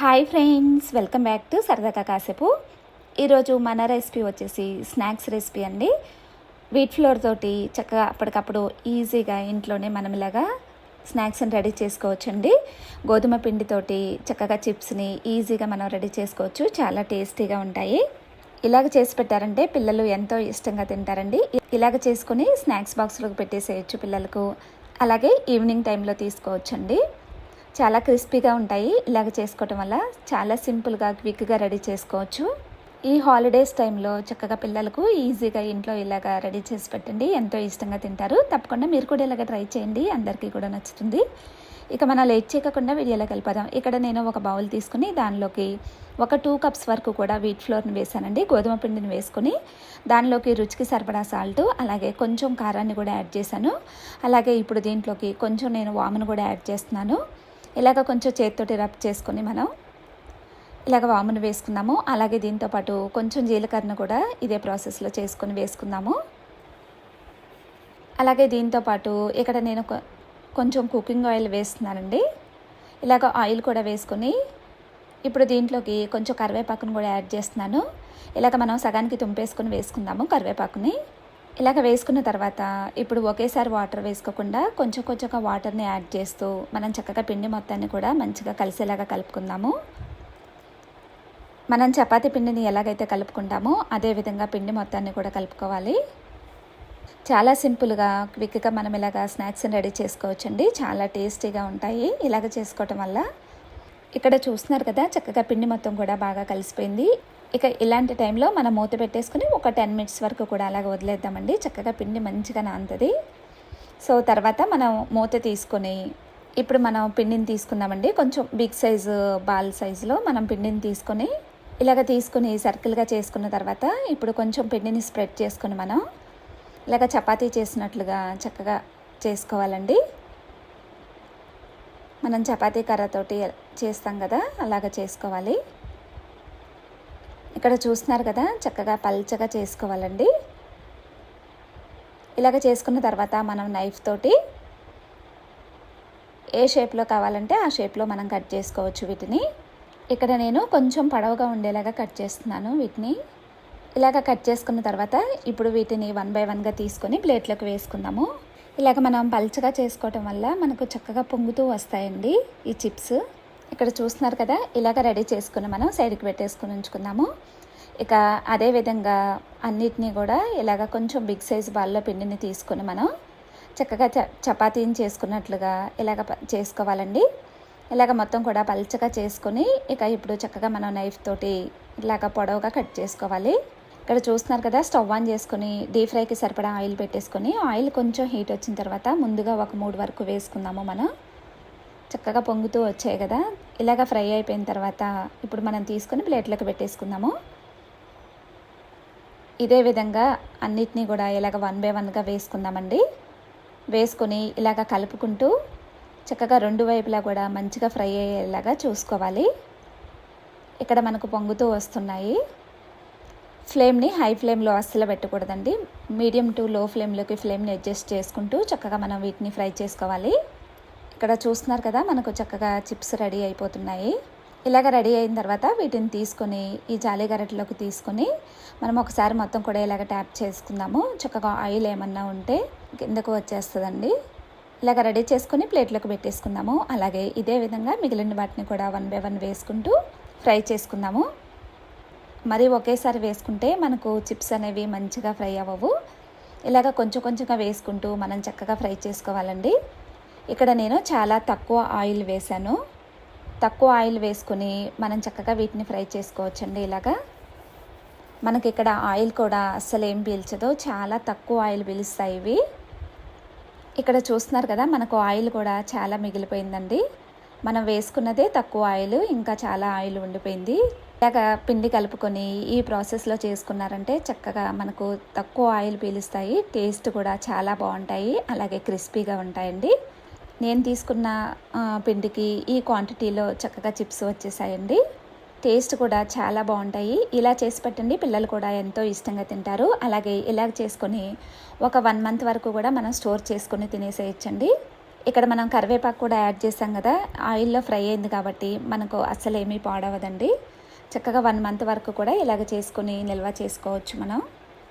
Hi friends welcome back to సరదాగా కాసేపు. ఈరోజు మన రెసిపీ వచ్చేసి స్నాక్స్ రెసిపీ అండి. వీట్ ఫ్లోర్ తోటి చక్కగా అప్పటికప్పుడు ఈజీగా ఇంట్లోనే మనం ఇలాగా స్నాక్స్ని రెడీ చేసుకోవచ్చండి. గోధుమ పిండితోటి చక్కగా చిప్స్ని ఈజీగా మనం రెడీ చేసుకోవచ్చు. చాలా టేస్టీగా ఉంటాయి. ఇలాగ చేసి పెట్టారంటే పిల్లలు ఎంతో ఇష్టంగా తింటారండి. ఇలాగ చేసుకుని స్నాక్స్ బాక్స్లోకి పెట్టేసేయచ్చు పిల్లలకు. అలాగే ఈవినింగ్ టైంలో తీసుకోవచ్చండి. చాలా క్రిస్పీగా ఉంటాయి. ఇలాగ చేసుకోవటం వల్ల చాలా సింపుల్గా క్విక్గా రెడీ చేసుకోవచ్చు. ఈ హాలిడేస్ టైంలో చక్కగా పిల్లలకు ఈజీగా ఇంట్లో ఇలాగ రెడీ చేసి పెట్టండి. ఎంతో ఇష్టంగా తింటారు. తప్పకుండా మీరు కూడా ఇలాగ ట్రై చేయండి. అందరికీ కూడా నచ్చుతుంది. ఇక మనం లేట్ చేయకుండా వీడియోలోకి వెళ్ళిపోదాం ఇక్కడ నేను ఒక బౌల్ తీసుకుని దానిలోకి ఒక టూ కప్స్ వరకు కూడా వీట్ ఫ్లోర్ని వేసానండి గోధుమ పిండిని వేసుకుని దానిలోకి రుచికి సరిపడా సాల్ట్ అలాగే కొంచెం కారాన్ని కూడా యాడ్ చేశాను. అలాగే ఇప్పుడు దీంట్లోకి కొంచెం నేను వామును కూడా యాడ్ చేస్తున్నాను. ఇలాగ కొంచెం చేతితోటి రబ్ చేసుకొని మనం ఇలాగ వామును వేసుకుందాము. అలాగే దీంతోపాటు కొంచెం జీలకర్రను కూడా ఇదే ప్రాసెస్లో చేసుకొని వేసుకుందాము. అలాగే దీంతోపాటు ఇక్కడ నేను కొంచెం కుకింగ్ ఆయిల్ వేస్తున్నానండి. ఇలాగ ఆయిల్ కూడా వేసుకొని ఇప్పుడు దీంట్లోకి కొంచెం కరివేపాకును కూడా యాడ్ చేస్తున్నాను. ఇలాగ మనం సగానికి తుంపేసుకొని వేసుకుందాము కరివేపాకుని. ఇలాగ వేసుకున్న తర్వాత ఇప్పుడు ఒకేసారి వాటర్ వేసుకోకుండా కొంచెం కొంచెంగా వాటర్ని యాడ్ చేస్తూ మనం చక్కగా పిండి మొత్తాన్ని కూడా మంచిగా కలిసేలాగా కలుపుకుందాము. మనం చపాతీ పిండిని ఎలాగైతే కలుపుకుంటామో అదే విధంగా పిండి మొత్తాన్ని కూడా కలుపుకోవాలి. చాలా సింపుల్గా క్విక్గా మనం ఇలాగ స్నాక్స్ని రెడీ చేసుకోవచ్చండి. చాలా టేస్టీగా ఉంటాయి. ఇలాగ చేసుకోవటం వల్ల ఇక్కడ చూస్తున్నారు కదా చక్కగా పిండి మొత్తం కూడా బాగా కలిసిపోయింది. ఇక ఇలాంటి టైంలో మనం మూత పెట్టేసుకుని ఒక టెన్ మినిట్స్ వరకు కూడా అలాగ వదిలేద్దామండి. చక్కగా పిండి మంచిగా నానుతుంది సో తర్వాత మనం మూత తీసుకొని ఇప్పుడు మనం పిండిని తీసుకుందామండి. కొంచెం బిగ్ సైజు బాల్ సైజులో మనం పిండిని తీసుకొని ఇలాగ తీసుకుని సర్కిల్గా చేసుకున్న తర్వాత ఇప్పుడు కొంచెం పిండిని స్ప్రెడ్ చేసుకొని మనం ఇలాగ చపాతీ చేసినట్లుగా చక్కగా చేసుకోవాలండి. మనం చపాతీ కర్రతోటి చేస్తాం కదా అలాగ చేసుకోవాలి. ఇక్కడ చూస్తున్నారు కదా చక్కగా పల్చగా చేసుకోవాలండి. ఇలాగ చేసుకున్న తర్వాత మనం నైఫ్ తోటి ఏ షేప్లో కావాలంటే ఆ షేప్లో మనం కట్ చేసుకోవచ్చు వీటిని. ఇక్కడ నేను కొంచెం పొడవుగా ఉండేలాగా కట్ చేస్తున్నాను వీటిని. ఇలాగ కట్ చేసుకున్న తర్వాత ఇప్పుడు వీటిని వన్ బై వన్గా తీసుకొని ప్లేట్లోకి వేసుకుందాము. ఇలాగ మనం పల్చగా చేసుకోవటం వల్ల మనకు చక్కగా పొంగుతూ వస్తాయండి ఈ చిప్స్ ఇక్కడ చూస్తున్నారు కదా ఇలాగ రెడీ చేసుకుని మనం సైడ్కి పెట్టేసుకుని ఉంచుకుందాము. ఇక అదే విధంగా అన్నిటినీ కూడా ఇలాగ కొంచెం బిగ్ సైజ్ బాల్లో పిండిని తీసుకొని మనం చక్కగా చ చపాతీని చేసుకున్నట్లుగా ఇలాగ చేసుకోవాలండి. ఇలాగ మొత్తం కూడా పల్చగా చేసుకొని ఇక ఇప్పుడు చక్కగా మనం నైఫ్ తోటి ఇలాగ పొడవుగా కట్ చేసుకోవాలి. ఇక్కడ చూస్తున్నారు కదా స్టవ్ ఆన్ చేసుకొని డీప్ ఫ్రైకి సరిపడా ఆయిల్ పెట్టేసుకొని ఆయిల్ కొంచెం హీట్ వచ్చిన తర్వాత ముందుగా ఒక మూడు వరకు వేసుకుందాము మనం. చక్కగా పొంగుతూ వచ్చాయి కదా. ఇలాగ ఫ్రై అయిపోయిన తర్వాత ఇప్పుడు మనం తీసుకొని ప్లేట్లోకి పెట్టేసుకుందాము. ఇదే విధంగా అన్నిటినీ కూడా ఇలాగ వన్ బై వన్గా వేసుకుందామండి. వేసుకొని ఇలాగ కలుపుకుంటూ చక్కగా రెండు వైపులా కూడా మంచిగా ఫ్రై అయ్యేలాగా చూసుకోవాలి. ఇక్కడ మనకు పొంగుతూ వస్తున్నాయి. ఫ్లేమ్ని హై ఫ్లేమ్లో అస్సలు పెట్టకూడదండి. మీడియం టు లో ఫ్లేమ్లోకి ఫ్లేమ్ని అడ్జస్ట్ చేసుకుంటూ చక్కగా మనం వీటిని ఫ్రై చేసుకోవాలి. ఇక్కడ చూస్తున్నారు కదా మనకు చక్కగా చిప్స్ రెడీ అయిపోతున్నాయి. ఇలాగ రెడీ అయిన తర్వాత వీటిని తీసుకొని ఈ జాలి గరటిలోకి తీసుకొని మనం ఒకసారి మొత్తం కూడా ఇలాగ ట్యాప్ చేసుకుందాము. చక్కగా ఆయిల్ ఏమన్నా ఉంటే కిందకు వచ్చేస్తుందండి. ఇలాగ రెడీ చేసుకుని ప్లేట్లోకి పెట్టేసుకుందాము. అలాగే ఇదే విధంగా మిగిలిన వాటిని కూడా వన్ బై వన్ వేసుకుంటూ ఫ్రై చేసుకుందాము. మరి ఒకేసారి వేసుకుంటే మనకు చిప్స్ అనేవి మంచిగా ఫ్రై అవ్వవు. ఇలాగ కొంచెం కొంచెంగా వేసుకుంటూ మనం చక్కగా ఫ్రై చేసుకోవాలండి. ఇక్కడ నేను చాలా తక్కువ ఆయిల్ వేశాను. తక్కువ ఆయిల్ వేసుకుని మనం చక్కగా వీటిని ఫ్రై చేసుకోవచ్చండి ఇలాగా. మనకి ఇక్కడ ఆయిల్ కూడా అస్సలు ఏం పీల్చదు. చాలా తక్కువ ఆయిల్ పీలుస్తాయి ఇవి. ఇక్కడ చూస్తున్నారు కదా మనకు ఆయిల్ కూడా చాలా మిగిలిపోయిందండి. మనం వేసుకున్నదే తక్కువ ఆయిల్ ఇంకా చాలా ఆయిల్ ఉండిపోయింది. ఇలాగ పిండి కలుపుకొని ఈ ప్రాసెస్లో చేసుకున్నారంటే చక్కగా మనకు తక్కువ ఆయిల్ పీలుస్తాయి. టేస్ట్ కూడా చాలా బాగుంటాయి. అలాగే క్రిస్పీగా ఉంటాయండి. నేను తీసుకున్న పిండికి ఈ క్వాంటిటీలో చక్కగా చిప్స్ వచ్చేసాయండి. టేస్ట్ కూడా చాలా బాగుంటాయి. ఇలా చేసి పెట్టండి పిల్లలు కూడా ఎంతో ఇష్టంగా తింటారు. అలాగే ఇలా చేసుకొని ఒక వన్ మంత్ వరకు కూడా మనం స్టోర్ చేసుకొని తినేసేయచ్చండి. ఇక్కడ మనం కరివేపాకు కూడా యాడ్ చేసాం కదా ఆయిల్లో ఫ్రై అయింది కాబట్టి మనకు అస్సలు ఏమీ పాడవదండి. చక్కగా వన్ మంత్ వరకు కూడా ఇలాగ చేసుకొని నిల్వ చేసుకోవచ్చు మనం.